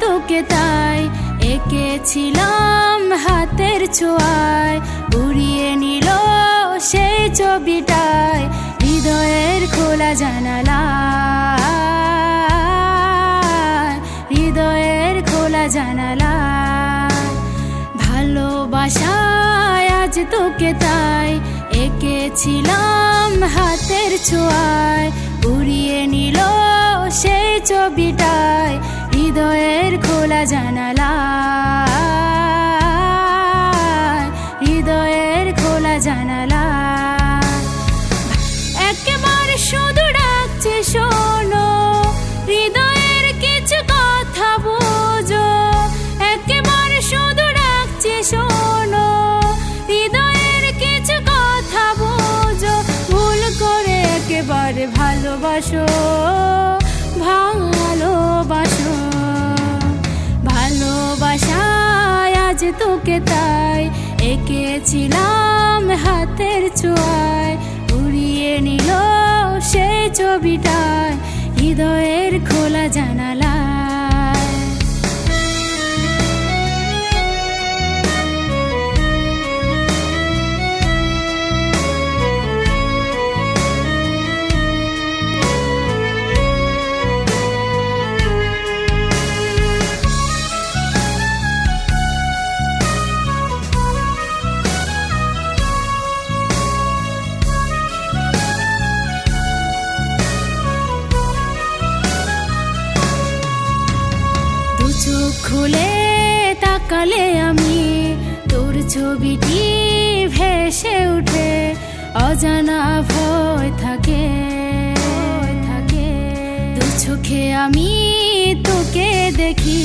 তোকে তাই এঁকেছিলাম হাতের ছোঁয়ায়। উড়িয়ে নিল সেই ছবিটায় হৃদয়ের খোলা জানালা হৃদয়ের খোলা জানালা ভালোবাসায় আজ তোকে তাই এঁকেছিলাম হাতের ছোঁয়ায়। উড়িয়ে নিল ছবিটায় হৃদয়ের খোলা জানালা। হৃদয়ের খোলা জানালা। একেবারে শুধু ডাকছে, শোনো। হৃদয়ের কিছু কথা বোঝো। একেবারে শুধু ডাকছে, শোনো। হৃদয়ের কিছু কথা বোঝো। ভুল করে একেবারে ভালোবাসো। ভালোবাসো তোকে তাই এঁকেছিলাম হাতের ছোঁয়ায় উড়িয়ে নিল সেই ছবিটায়। হৃদয়ের খোলা জানালায় ছবিটি ভেসে উঠে, অজানা ভয় থাকে। থাকে দু চোখে আমি তোকে দেখি,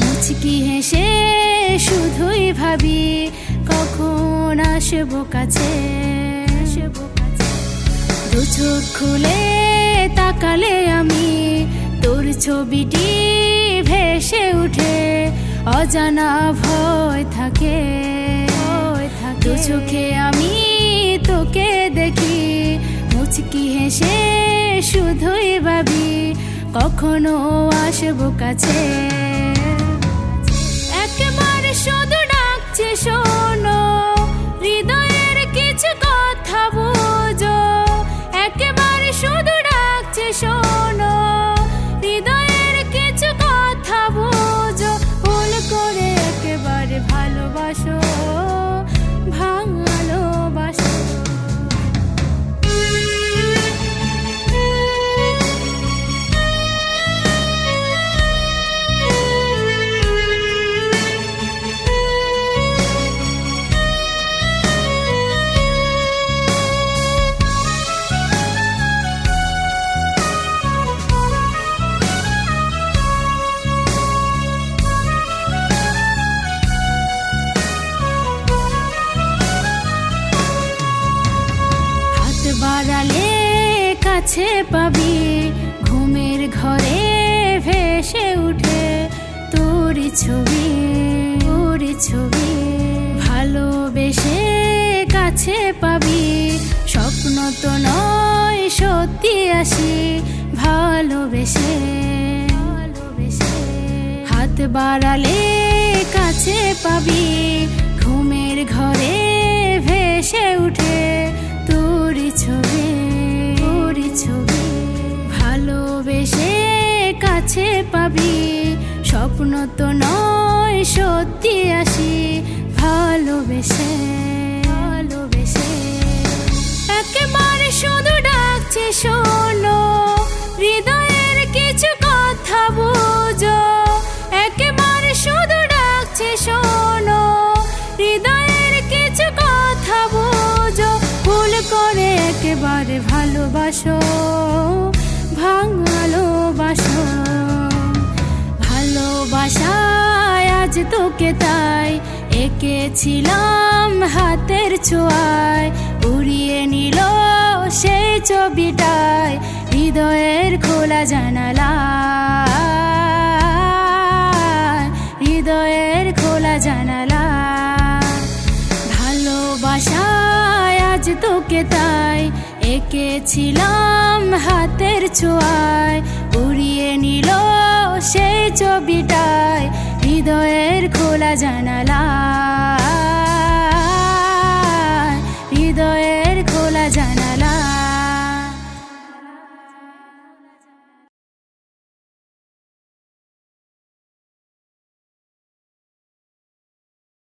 মুচকি হেসে শুধুই ভাবি, কখন আসব কাছে? কাছে দু চোখ খুলে তাকালে আমি, তোর ছবিটি ভেসে উঠে, অজানা ভয় থাকে। দু চোখে আমি তোকে দেখি মুচকি হেসে শুধুই ভাবি কখনো আসব কাছে। একেবারে শুধু ঘরে ভেসে উঠে তোর ছবি তোর ছবি। ভালোবেসে কাছে পাবি, স্বপ্ন তো নয় সত্যি আসি। ভালোবেসে ভালোবেসে। হাত বাড়ালে কাছে পাবি, ঘুমের ঘরে স্বপ্ন তো নয়, সত্যি আসি, ভালোবেসে ভালোবেসে। একেবারে শুধু ডাকছে, শোনো, হৃদয়ের কিছু কথা বুঝো। একেবারে শুধু ডাকছে, শোনো, হৃদয়ের কিছু কথা বুঝো। ভুল করে একেবারে ভালোবাসো ভালোবাসো। ভালোবাসায় আজ তোকে তাই এঁকেছিলাম হাতের ছোঁয়ায়। উড়িয়ে নিল সেই ছবিটায় হৃদয়ের খোলা জানালা। হৃদয়ের খোলা জানালা। ভালোবাসায় আজ তোকে তাই এঁকেছিলাম হাতের ছোঁয়ায়। খোলা জানালা। হৃদয়ের খোলা জানালা।